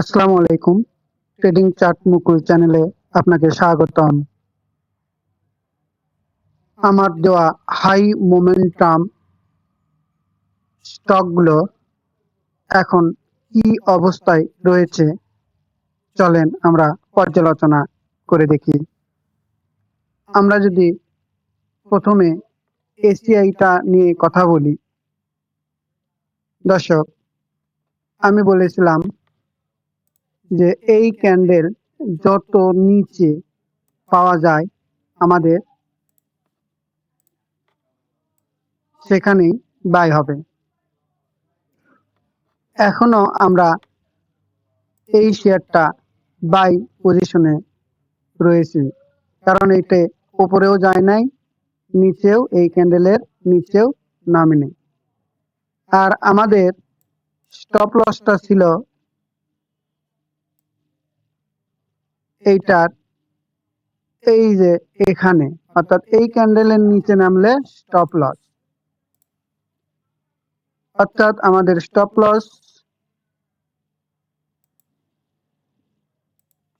আসসালামু আলাইকুম। Trading chart মুকুল চ্যানেলে আপনাকে স্বাগতম। আমার দেওয়া হাই মোমেন্টাম স্টকগুলো এখন কি অবস্থায় রয়েছে, চলেন আমরা পর্যালোচনা করে দেখি। আমরা যদি প্রথমে এসিআইটা নিয়ে কথা বলি। দর্শক, আমি বলেছিলাম যে এই ক্যান্ডেল যত নিচে পাওয়া যায় আমাদের সেখানেই বাই হবে। এখনও আমরা এই শেয়ারটা বাই পজিশনে রয়েছি, কারণ এইটা উপরেও যায় নাই, নিচেও এই ক্যান্ডেলের নিচেও নামেনি আর আমাদের স্টপ লসটা ছিল এইটার এই যে এখানে, অর্থাৎ এই ক্যান্ডেলের নিচে নামলে স্টপ লস অর্থাৎ আমাদের স্টপ লস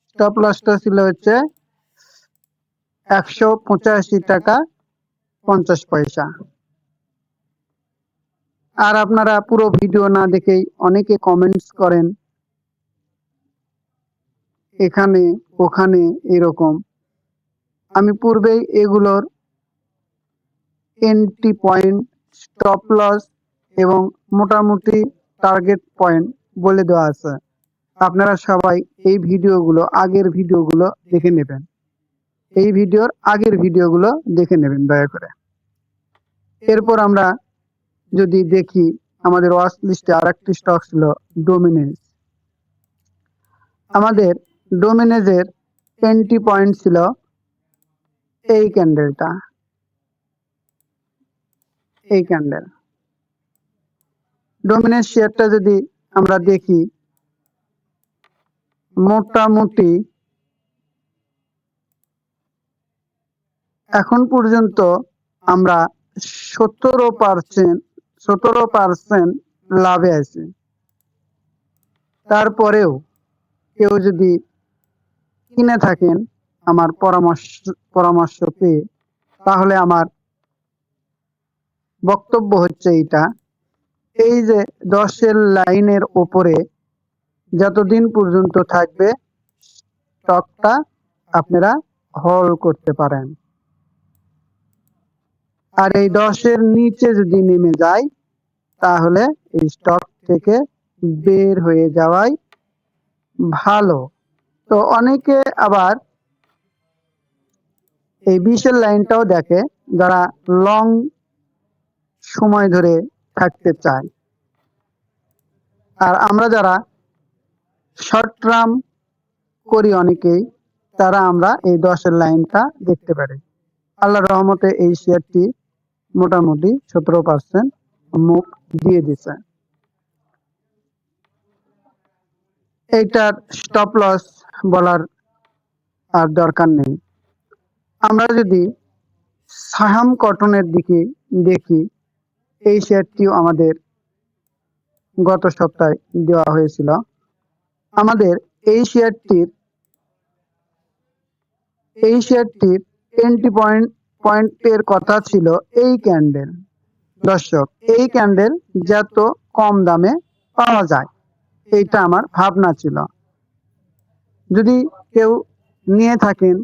স্টপ লসটা ছিল হচ্ছে একশো পঁচাশি টাকা পঞ্চাশ পয়সা। আর আপনারা পুরো ভিডিও না দেখেই অনেকে কমেন্টস করেন এখানে, ওখানে এরকম। আমি পূর্বেই এগুলোর এন্ট্রি পয়েন্ট স্টপ লস এবং মোটামুটি টার্গেট পয়েন্ট বলে দেওয়া আছে। আপনারা সবাই এই ভিডিওগুলো, আগের ভিডিওগুলো দেখে নেবেন। এই ভিডিওর আগের ভিডিওগুলো দেখে নেবেন, দয়া করে। এরপর আমরা যদি দেখি আমাদের ওয়াচ লিস্টে আর একটি স্টক ছিল ডোমিনেন্স আমাদের ডোমিনেজের এন্ট্রি পয়েন্ট ছিল এই ক্যান্ডেলটা এই ক্যান্ডেল ডোমিনেজ শেয়ারটা যদি আমরা দেখি, মোটামুটি এখন পর্যন্ত আমরা সতেরো পার্সেন্ট সতেরো পার্সেন্ট লাভে আছি। তারপরেও কেউ যদি কিনে থাকেন আমার পরামর্শ পরামর্শ পেয়ে, তাহলে আমার বক্তব্য হচ্ছে এইটা। এই যে দশের লাইনের ওপরে যতদিন পর্যন্ত থাকবে, স্টকটা আপনারা হল করতে পারেন। আর এই দশের নিচে যদি নেমে যায়, তাহলে এই স্টক থেকে বের হয়ে যাওয়াই ভালো। তো অনেকে আবার এই বিশের লাইনটাও দেখে যারা লং সময় ধরে থাকতে চায়। আর আমরা যারা শর্ট টার্ম করি অনেকেই, তারা আমরা এই দশের লাইনটা দেখতে পারি। আল্লাহ রহমতে এই শেয়ারটি মোটামুটি সতেরো পার্সেন্ট মুখ দিয়ে দিছে। এইটার স্টপ লস বলার আর দরকার নেই। আমরা যদি সাহাম কটনের দিকে দেখি, এই শেয়ারটিও আমাদের গত সপ্তাহে দেওয়া হয়েছিল। আমাদের এই শেয়ারটির এই শেয়ারটির এন্ট্রি পয়েন্ট পয়েন্টের কথা ছিল এই ক্যান্ডেল দর্শক, এই ক্যান্ডেল যত কম দামে পাওয়া যায়, এইটা আমার ভাবনা ছিল। যদি কেউ নিয়ে থাকেন,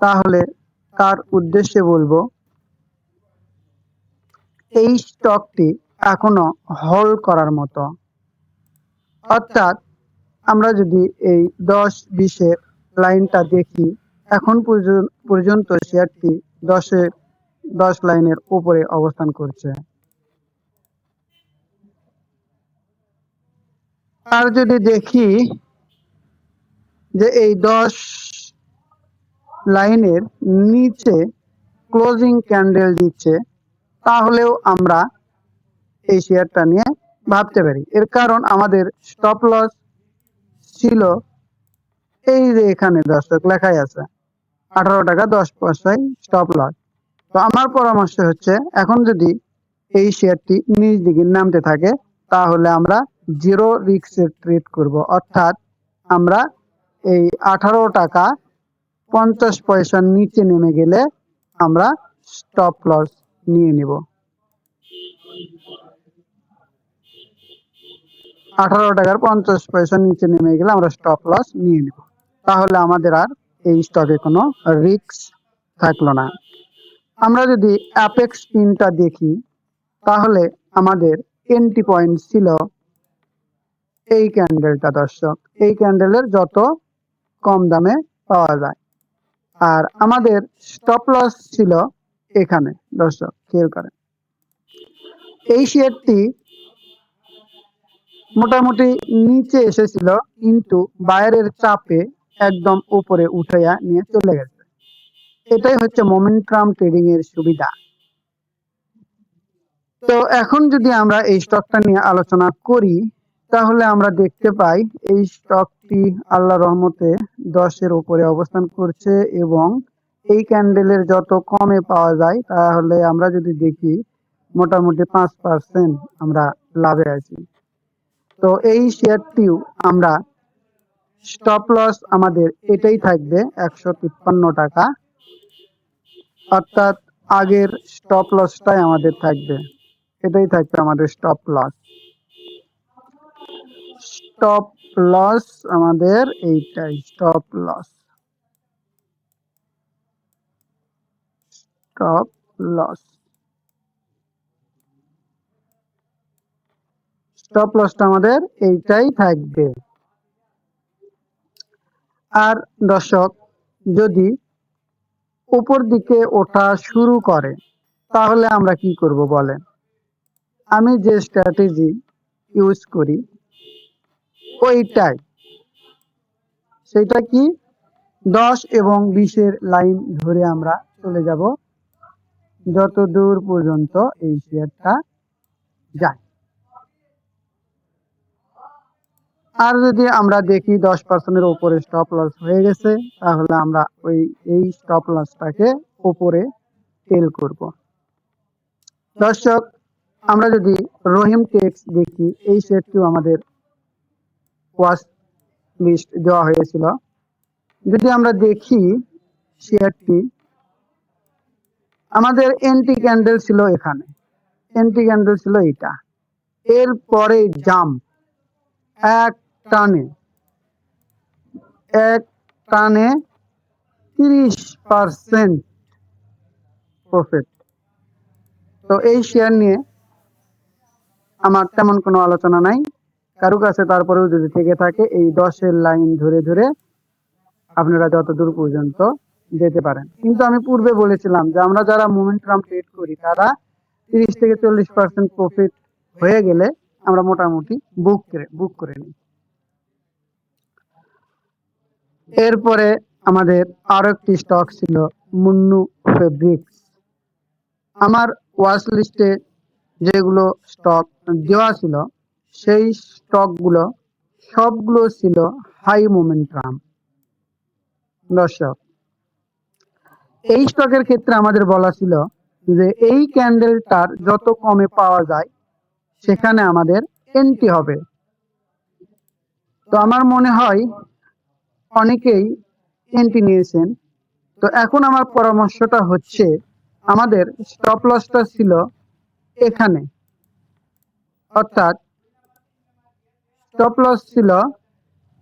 তাহলে তার উদ্দেশ্যে বলব, এই স্টকটি এখনও হল করার মতো। অর্থাৎ আমরা যদি এই দশ বিশের লাইনটা দেখি, এখন পর্যন্ত শেয়ারটি দশের দশ লাইনের উপরে অবস্থান করছে। আর যদি দেখি যে এই দশ লাইনের নিচে ক্লোজিং ক্যান্ডেল দিচ্ছে, তাহলেও আমরা এই শেয়ারটা নিয়ে ভাবতে পারি। এর কারণ আমাদের স্টপ লস ছিল এই যে এখানে দর্শক লেখাই আছে, আঠারো টাকা দশ পয়সায় স্টপ লস তো আমার পরামর্শ হচ্ছে, এখন যদি এই শেয়ারটি নিজ দিকে নামতে থাকে, তাহলে আমরা জিরো রিক্সে ট্রেড করব। অর্থাৎ আমরা এই আঠারো টাকা পঞ্চাশ পয়সার নিচে নেমে গেলে আমরা স্টপ লস নিয়ে নিব। আঠারো টাকার পঞ্চাশ পয়সা নিচে নেমে গেলে আমরা স্টপ লস নিয়ে নিব। তাহলে আমাদের আর এই স্টকে কোনো রিস্ক থাকল না। আমরা যদি অ্যাপেক্স পিনটা দেখি, তাহলে আমাদের এন্ট্রি পয়েন্ট ছিল এই ক্যান্ডেলটা দর্শক। এই ক্যান্ডেলের যত কম দামে পাওয়া যায়। আর আমাদের স্টপ লস ছিল এখানে, দর্শক, খেয়াল করেন। এই শেয়ারটি মোটামুটি নিচে এসেছিল, কিন্তু বাইরের চাপে একদম উপরে উঠাইয়া নিয়ে চলে গেছে। এটাই হচ্ছে মোমেন্টাম ট্রেডিং এর সুবিধা। তো এখন যদি আমরা এই স্টকটা নিয়ে আলোচনা করি তাহলে আমরা দেখতে পাই, এই স্টকটি আল্লাহ রহমতে দশের উপরে অবস্থান করছে এবং এই ক্যান্ডেলের যত কমে পাওয়া যায়, তাহলে আমরা যদি দেখি, মোটামুটি পাঁচ পার্সেন্ট আমরা লাভে আছি। তো এই শেয়ারটিও আমরা স্টপ লস আমাদের এটাই থাকবে একশো তিপ্পান্ন টাকা। অর্থাৎ আগের স্টপ লসটাই আমাদের থাকবে। এটাই থাকবে আমাদের স্টপ লস স্টপ লস আমাদের এইটাই stop loss stop loss stop লসটা আমাদের এইটাই থাকবে। আর দর্শক, যদি উপর দিকে ওঠা শুরু করে, তাহলে আমরা কি করব বলেন? আমি যে স্ট্র্যাটেজি ইউজ করি ওইটাই সেটা কি? দশ এবং বিশের লাইন ধরে আমরা চলে যাব। যত দূর পর্যন্ত এই শেয়ারটা যায়। আর যদি আমরা দেখি দশ পার্সেন্টের উপরে স্টপ লস হয়ে গেছে, তাহলে আমরা ওই, এই স্টপ লসটাকে উপরে টেল করব। দর্শক, আমরা যদি রহিম টেক্স দেখি, এই শেয়ারটিও আমাদের ওয়াচ লিস্ট দেওয়া হয়েছিল। যদি আমরা দেখি শেয়ারটি, আমাদের এন্টি ক্যান্ডেল ছিল এখানে। এন্টি ক্যান্ডেল ছিল এটা। এরপরে জাম এক টানে এক টানে তিরিশ পার্সেন্ট প্রফিট তো এই শেয়ার নিয়ে আমার তেমন কোনো আলোচনা নাই। কারও কাছে তারপরেও যদি থেকে থাকে, এই দশের লাইন ধরে ধরে আপনারা যত দূর পর্যন্ত যেতে পারেন। কিন্তু আমি পূর্বে বলেছিলাম যে আমরা যারা মোমেন্টাম ট্রেড করি, তারা তিরিশ থেকে চল্লিশ পার্সেন্ট প্রফিট হয়ে গেলে আমরা মোটামুটি বুক করে বুক করে নিই। এরপরে আমাদের আরও একটি স্টক ছিল মুন্নু ফেব্রিক্স আমার ওয়াচ লিস্টে যেগুলো স্টক দেওয়া ছিল সেই স্টকগুলো, সবগুলো ছিল হাই মোমেন্টাম দর্শক, এই স্টকের ক্ষেত্রে আমাদের বলা ছিল যে এই ক্যান্ডেলটার যত কমে পাওয়া যায়, সেখানে আমাদের এন্ট্রি হবে। তো আমার মনে হয় অনেকেই এন্ট্রি নিয়েছেন। তো এখন আমার পরামর্শটা হচ্ছে, আমাদের স্টপ লসটা ছিল এখানে। অর্থাৎ স্টপ লস ছিল।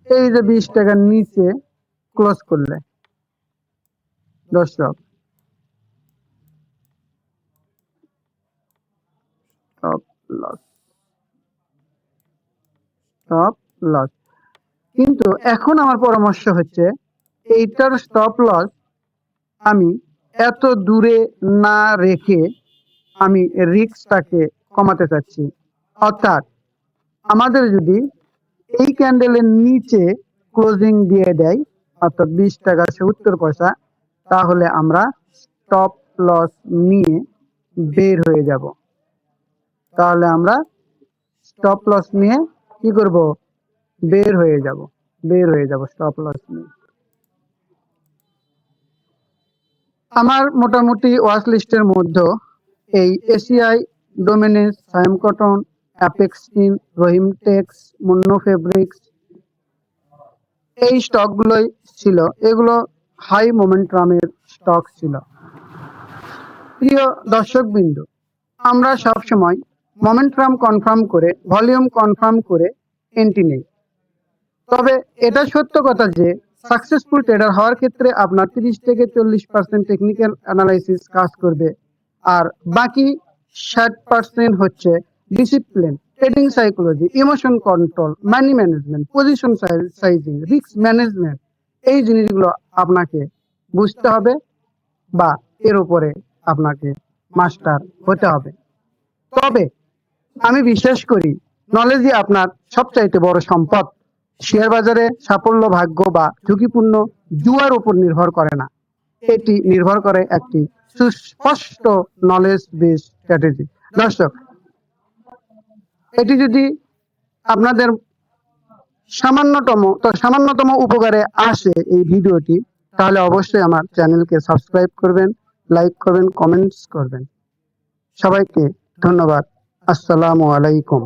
এই যে বিশ টাকার নিচে ক্লোজ করলে। দর্শক। স্টপ লস স্টপ লস কিন্তু এখন আমার পরামর্শ হচ্ছে, এইটার স্টপ লস আমি এত দূরে না রেখে আমি রিস্কটাকে কমাতে চাচ্ছি। অর্থাৎ আমাদের যদি এই ক্যান্ডেলের নিচে ক্লোজিং দিয়ে দেয়, অর্থাৎ বিশ টাকা সত্তর পয়সা, তাহলে আমরা স্টপ লস নিয়ে বের হয়ে যাব। তাহলে আমরা স্টপ লস নিয়ে কি করব? বের হয়ে যাব, বের হয়ে যাব স্টপ লস নিয়ে। আমার মোটামুটি ওয়াচ লিস্টের মধ্যে এই এসিআই ডোমেনেস সাইম কটন অ্যাপেক্সিন রহিম টেক্স মুন্নো ফেব্রিক্স এই স্টকগুলোই ছিল। এগুলো হাই মোমেন্টামের স্টক ছিল। প্রিয় দর্শক বিন্দু আমরা সব সময় মোমেন্টাম কনফার্ম করে ভলিউম কনফার্ম করে এন্ট্রি নেই। তবে এটা সত্য কথা যে সাকসেসফুল ট্রেডার হওয়ার ক্ষেত্রে আপনার তিরিশ থেকে চল্লিশ পার্সেন্ট টেকনিক্যাল অ্যানালাইসিস কাজ করবে। আর বাকি ষাট পার্সেন্ট হচ্ছে discipline trading psychology emotion control money management position sizing risk management এই জিনিসগুলো আপনাকে বুঝতে হবে বা এর উপরে আপনাকে মাস্টার হতে হবে। তবে আমি বিশ্বাস করি নলেজই আপনার সবচাইতে বড় সম্পদ। শেয়ার বাজারে সাফল্য, ভাগ্য বা ঝুঁকিপূর্ণ জুয়ার উপর নির্ভর করে না। এটি নির্ভর করে একটি সুস্পষ্ট নলেজ বেস স্ট্র্যাটেজি দর্শক এটি যদি আপনাদের সামান্যতম, তো সামান্যতম উপকারে আসে এই ভিডিওটি, তাহলে অবশ্যই আমার চ্যানেলকে সাবস্ক্রাইব করবেন, লাইক করবেন, কমেন্টস করবেন। সবাইকে ধন্যবাদ। আসসালামু আলাইকুম।